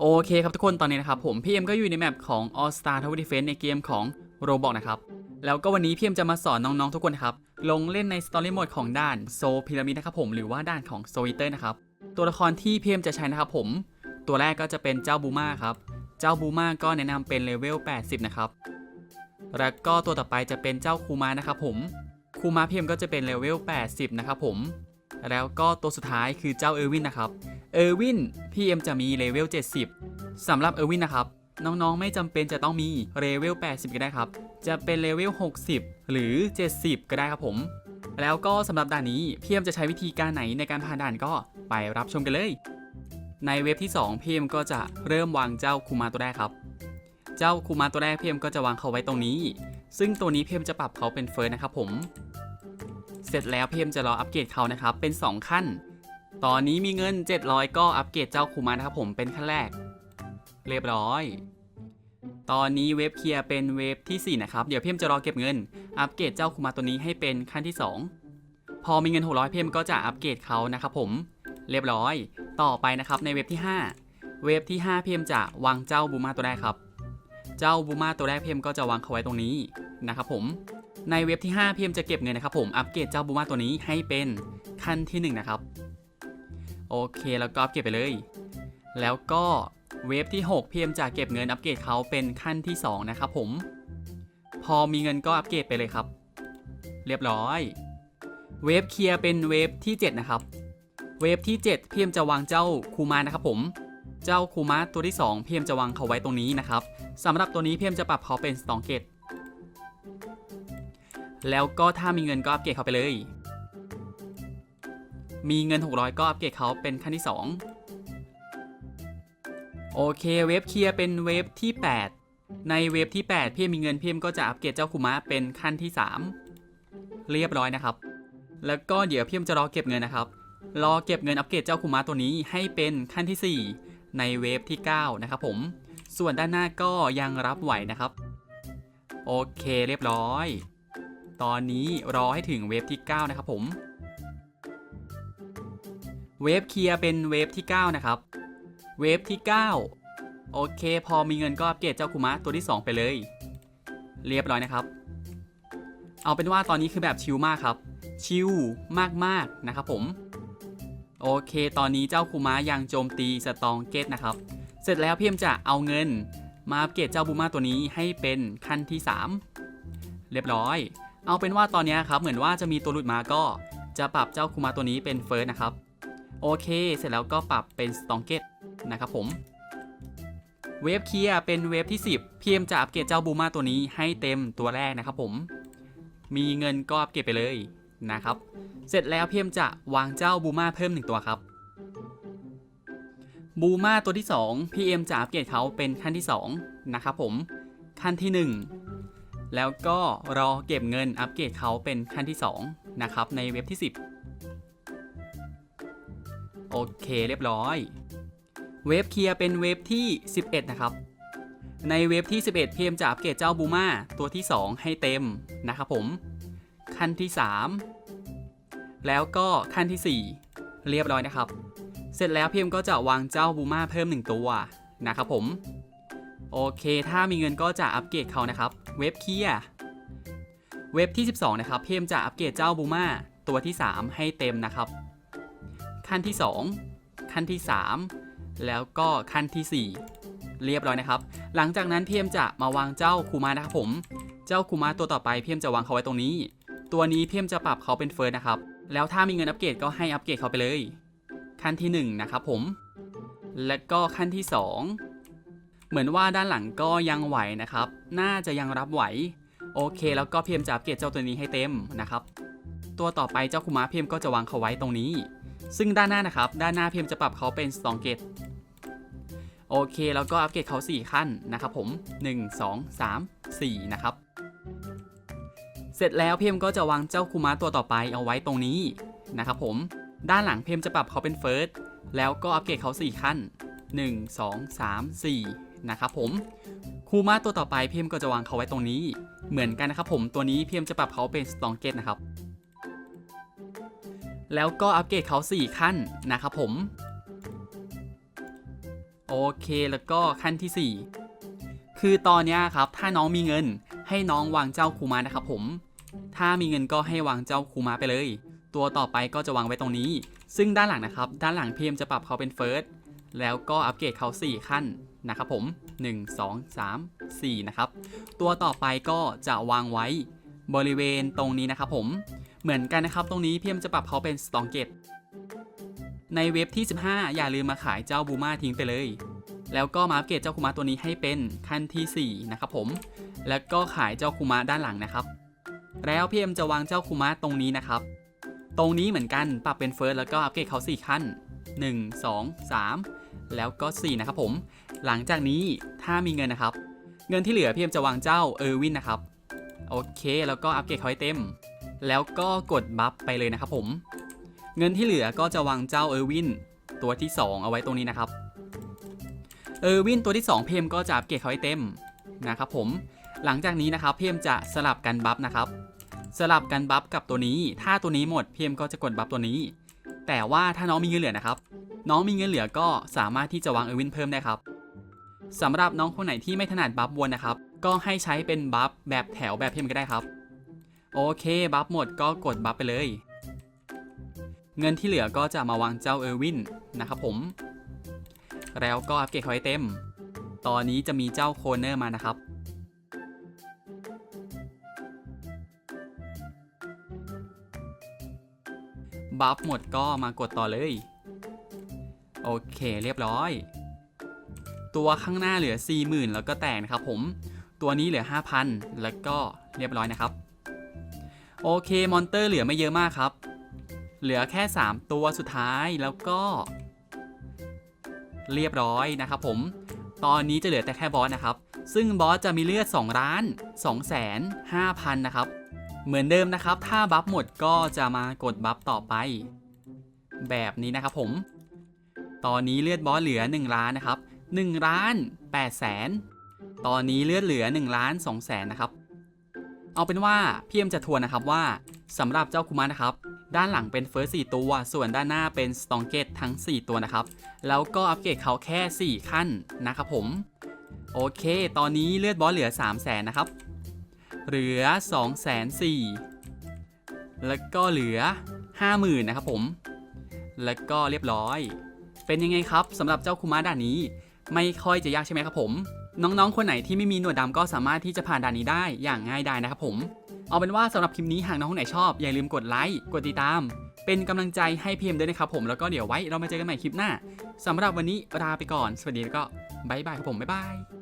โอเคครับทุกคนตอนนี้นะครับผมพี่เอ็มก็อยู่ในแมปของ All Star Tower Defense ในเกมของ Roblox นะครับแล้วก็วันนี้พี่เอ็มจะมาสอนน้องๆทุกคนครับลงเล่นใน Story Mode ของด่านโซพีระมิดนะครับผมหรือว่าด่านของโซ i เตอร์นะครับตัวละครที่พี่เอ็มจะใช้นะครับผม ตัวแรกก็จะเป็นเจ้าบูมาครับเจ้าบูมาก็แนะนำเป็นเลเวล 80 นะครับแล้วก็ตัวต่อไปจะเป็นเจ้าคูมานะครับผมคูมาพี่เอ็มก็จะเป็นเลเวล 80 นะครับผมแล้วก็ตัวสุดท้ายคือเจ้าเออร์วินนะครับ เออร์วินพี่เอ็มจะมีเลเวล 70สำหรับเออร์วินนะครับ น้องๆ ไม่จำเป็นจะต้องมีเลเวล 80 ก็ได้ครับ จะเป็นเลเวล 60 หรือ 70 ก็ได้ครับผม แล้วก็สำหรับด่านนี้พี่เอ็มจะใช้วิธีการไหนในการผ่านด่านก็ไปรับชมกันเลย ในเว็บที่2พี่เอ็มก็จะเริ่มวางเจ้าคูมาตัวแรกครับ เจ้าคูมาตัวแรกพี่เอ็มก็จะวางเขาไว้ตรงนี้ ซึ่งตัวนี้พี่เอ็มจะปรับเขาเป็นเฟิร์สนะครับผม เสร็จแล้วพี่เอ็มจะรออัปเกรดเขานะครับเป็น 2 ขั้น ตอนนี้มีเงิน 700 ก็อัปเกรดเจ้าคูมานะครับผมเป็นขั้นแรก เรียบร้อย ตอนนี้เว็บเคลียร์เป็นเว็บทีสี่ 4 นะครับ เดี๋ยวเพี่มจะรอเก็บเงิน อัปเกรดเจ้าคูมาตัวนี้ให้เป็นขั้นที่ 2 พอมีเงิน 600พี่เอ็มก็จะอัปเกรดเขานะครับผม เรียบร้อย ต่อไปนะครับในเว็บที่ 5 เว็บที่5พี่มจะวางเจ้าบูมาตัวแรกครับ เจ้าบูมาตัวแรกเพี่มก็จะวางเขาไว้ตรงนี้นะครับผม ในเว็บที่5พี่มจะเก็บเงินนะครับผม อัปเกรดเจ้าบูมาตัวนี้ให้เป็นขั้นที่ 1 นะครับ โอเคแล้วก็อัปเกรดไปเลย แล้วก็เวฟที่6พีเอ็มจะเก็บเงินอัปเกรดเขาเป็นขั้นที่ 2 นะครับผม พอมีเงินก็อัปเกรดไปเลยครับ เรียบร้อย เวฟเคลียร์เป็นเวฟที่ 7 นะครับ เวฟที่7พีเอ็มจะวางเจ้าคูมานะครับผม เจ้าคูมาตัวที่2พีเอ็มจะวางเขาไว้ตรงนี้นะครับสำหรับตัวนี้พีเอ็มจะปรับเขาเป็นสตองเกตแล้วก็ถ้ามีเงินก็อัปเกรดเขาไปเลย มีเงิน 600 ก็อัปเกรดเขาเป็นขั้นที่ 2 โอเคเวฟเคลียร์เป็นเวฟที่ 8 ในเวฟที่ 8 พี่มีเงินพี่ก็จะอัปเกรดเจ้าคุมะเป็นขั้นที่ 3 เรียบร้อยนะครับ แล้วก็เดี๋ยวพี่จะรอเก็บเงินนะครับ รอเก็บเงินอัปเกรดเจ้าคุมะตัวนี้ให้เป็นขั้นที่ 4 ในเวฟที่ 9 นะครับผม ส่วนด้านหน้าก็ยังรับไหวนะครับ โอเคเรียบร้อย ตอนนี้รอให้ถึงเวฟที่ 9 นะครับผม เวฟเคลียร์เป็นเวฟที่ 9 นะครับ เวฟที่ 9 โอเค พอมีเงินก็อัปเกรดเจ้าคุมะตัวที่ 2 ไปเลย เรียบร้อยนะครับ เอาเป็นว่าตอนนี้คือแบบชิลมากครับ ชิลมากๆนะครับผม โอเค ตอนนี้เจ้าคุมะยังโจมตีสตองเกตนะครับ เสร็จแล้วพี่มจะเอาเงิน มาอัปเกรดเจ้าบูมาตัวนี้ให้เป็นขั้นที่ 3 เรียบร้อย เอาเป็นว่าตอนนี้ครับเหมือนว่าจะมีตัวหลุดมาก็จะปรับเจ้าคุมาตัวนี้เป็นเฟิร์สนะครับ โอเค เสร็จแล้วก็ปรับเป็นสตองเกตนะครับผม เวฟเคลียเป็นเวฟที่ 10พีเอ็มจะอัปเกรดเจ้าบูมาตัวนี้ให้เต็มตัวแรกนะครับผม มีเงินก็อัปเกรดไปเลยนะครับ เสร็จแล้วพีเอ็มจะวางเจ้าบูมาเพิ่มหนึ่งตัวครับบูมาตัวที่2พีเอ็มจะอัปเกรดเขาเป็นขั้นที่ 2 นะครับผม ขั้นที่ 1 แล้วก็รอเก็บเงินอัปเกรดเขาเป็นขั้นที่ 2 นะครับ ในเว็บที่ 10 โอเคเรียบร้อย เวฟเคลียร์เป็นเวฟที่ 11 นะครับ ในเวฟที่ 11พีเอ็มจะอัปเกรดเจ้าบูมาตัวที่ 2 ให้เต็มนะครับผม ขั้นที่ 3 แล้วก็ขั้นที่ 4 เรียบร้อยนะครับ เสร็จแล้วพีเอ็มก็จะวางเจ้าบูมาเพิ่ม 1 ตัวนะครับผม โอเค ถ้ามีเงินก็จะอัปเกรดเขานะครับ เวฟเคลียร์เว็บที่ 12 นะครับ เพีเอ็มจะอัปเกรดเจ้าบูมาตัวที่ 3 ให้เต็มนะครับ ขั้นที่ 2 ขั้นที่ 3 แล้วก็ขั้นที่ 4 เรียบร้อยนะครับ หลังจากนั้นเพีเอ็มจะมาวางเจ้าคูมานะครับผม เจ้าคูมาตัวต่อไปเพีเอ็มจะวางเขาไว้ตรงนี้ ตัวนี้เพีเอ็มจะปรับเขาเป็นเฟิร์สนะครับ แล้วถ้ามีเงินอัปเกรดก็ให้อัปเกรดเขาไปเลย ขั้นที่ 1 นะครับผม และก็ขั้นที่ 2 เหมือนว่าด้านหลังก็ยังไหวนะครับ น่าจะยังรับไหว โอเค แล้วก็เพีเอ็มจะอัปเกรดเจ้าตัวนี้ให้เต็มนะครับ ตัวต่อไปเจ้าคุมะพีเอ็มก็จะวางเขาไว้ตรงนี้ ซึ่งด้านหน้านะครับ ด้านหน้าพีเอ็มจะปรับเขาเป็น2เกตโอเค แล้วก็อัปเกรดเขา 4 ขั้นนะครับผม 1 2 3 4 นะครับ เสร็จแล้วพีเอ็มก็จะวางเจ้าคุมะตัวต่อไปเอาไว้ตรงนี้นะครับผม ด้านหลังพีเอ็มจะปรับเขาเป็นเฟิร์สแล้วก็อัปเกรดเขา 4 ขั้น 1 2 3 4 นะครับผม คูมาตัวต่อไปพีเอ็มก็จะวางเขาไว้ตรงนี้ เหมือนกันนะครับผม ตัวนี้พีเอ็มจะปรับเขาเป็นสตองเกตนะครับ แล้วก็อัปเกรดเขา 4 ขั้นนะครับผม โอเคแล้วก็ขั้นที่ 4 คือตอนนี้ครับถ้าน้องมีเงินให้น้องวางเจ้าคูมานะครับผม ถ้ามีเงินก็ให้วางเจ้าคูมาไปเลย ตัวต่อไปก็จะวางไว้ตรงนี้ ซึ่งด้านหลังนะครับ ด้านหลังพีเอ็มจะปรับเขาเป็นเฟิร์สแล้วก็อัปเกรดเขา 4 ขั้นนะครับผม 1 2 3 4 นะครับ ตัวต่อไปก็จะวางไว้บริเวณตรงนี้นะครับผมเหมือนกันนะครับ ตรงนี้พีเอ็มจะปรับเขาเป็นสตองเกตในเว็บที่ 15 อย่าลืมมาขายเจ้าบูมาทิ้งไปเลย แล้วก็มาอัปเกรดเจ้าคุมะตัวนี้ให้เป็นขั้นทีสี่4 นะครับผม แล้วก็ขายเจ้าคุมะด้านหลังนะครับ แล้วพีเอ็มจะวางเจ้าคุมะตรงนี้นะครับ ตรงนี้เหมือนกันปรับเป็นเฟิร์สแล้วก็อัปเกรดเขา 4 ขั้น 1 2 3 แล้วก็ 4 นะครับผม หลังจากนี้ถ้ามีเงินนะครับ เงินที่เหลือพี่เอ็มจะวางเจ้าเออร์วินนะครับ โอเค แล้วก็อัปเกรดเขาให้เต็ม แล้วก็กดบัฟไปเลยนะครับผม เงินที่เหลือก็จะวางเจ้าเออร์วินตัวที่ 2 เอาไว้ตรงนี้นะครับ เออร์วินตัวที่ 2 เพมก็จะอัปเกรดเขาให้เต็มนะครับผม หลังจากนี้นะครับเพมจะสลับกันบัฟนะครับ สลับกันบัฟกับตัวนี้ ถ้าตัวนี้หมดเพมก็จะกดบัฟตัวนี้ แต่ว่าถ้าน้องมีเงินเหลือนะครับ น้องมีเงินเหลือก็สามารถที่จะวางเออร์วินเพิ่มได้ครับสำหรับน้องคนไหนที่ไม่ถนัดบัฟวนนะครับ ก็ให้ใช้เป็นบัฟแบบแถวแบบเพมก็ได้ครับ โอเค บัฟหมดก็กดบัฟไปเลย เงินที่เหลือก็จะมาวางเจ้าเออร์วินนะครับผม แล้วก็อัปเกรดเขาให้เต็ม ตอนนี้จะมีเจ้าโคเนอร์มานะครับ บัฟหมดก็มากดต่อเลย โอเคเรียบร้อย ตัวข้างหน้าเหลือ 40,000 แล้วก็แตกนะครับผม ตัวนี้เหลือ 5,000 แล้วก็เรียบร้อยนะครับ โอเค มอนเตอร์เหลือไม่เยอะมากครับ เหลือแค่ 3 ตัวสุดท้ายแล้วก็ เรียบร้อยนะครับผม ตอนนี้จะเหลือแต่แค่บอสนะครับ ซึ่งบอสจะมีเลือด2ล้าน2แสน5,000นะครับ เหมือนเดิมนะครับ ถ้าบัฟหมดก็จะมากดบัฟต่อไป แบบนี้นะครับผม ตอนนี้เลือดบอสเหลือ 1 ล้านนะครับ1ล้าน8แสนตอนนี้เลือดเหลือ1ล้าน2แสนนะครับ เอาเป็นว่าพี่เอ็มจะทวนนะครับว่าสำหรับเจ้าคุมะนะครับ ด้านหลังเป็นเฟิร์ส4ตัว ส่วนด้านหน้าเป็นสตองเกตทั้ง 4 ตัวนะครับ แล้วก็อัปเกรดเขาแค่ 4 ขั้นนะครับผม โอเค ตอนนี้เลือดบอสเหลือ 3 0 0แสนนะครับ เหลือ2 4 0 0 0แล้วก็เหลือ 50,000นะครับผม แล้วก็เรียบร้อย เป็นยังไงครับสำหรับเจ้าคุมะด่านนี้ ไม่ค่อยจะยากใช่ไหมครับผม น้องๆ คนไหนที่ไม่มีหนวดดำก็สามารถที่จะผ่านด่านนี้ได้อย่างง่ายดายนะครับผม เอาเป็นว่าสำหรับคลิปนี้หากน้องคนไหนชอบอย่าลืมกดไลค์กดติดตาม เป็นกำลังใจให้พีเอ็มด้วยนะครับผมแล้วก็เดี๋ยวไว้เรามาเจอกันใหม่คลิปหน้าสำหรับวันนี้ลาไปก่อน สวัสดีแล้วก็บายบายครับผมบ๊ายบาย